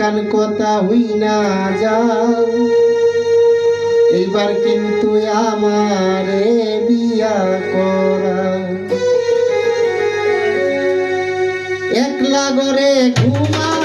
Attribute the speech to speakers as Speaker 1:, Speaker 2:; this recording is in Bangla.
Speaker 1: কান কথা হই না যাও। এইবার কিন্তু আমারে বিয়া করা একলা ঘরে ঘুম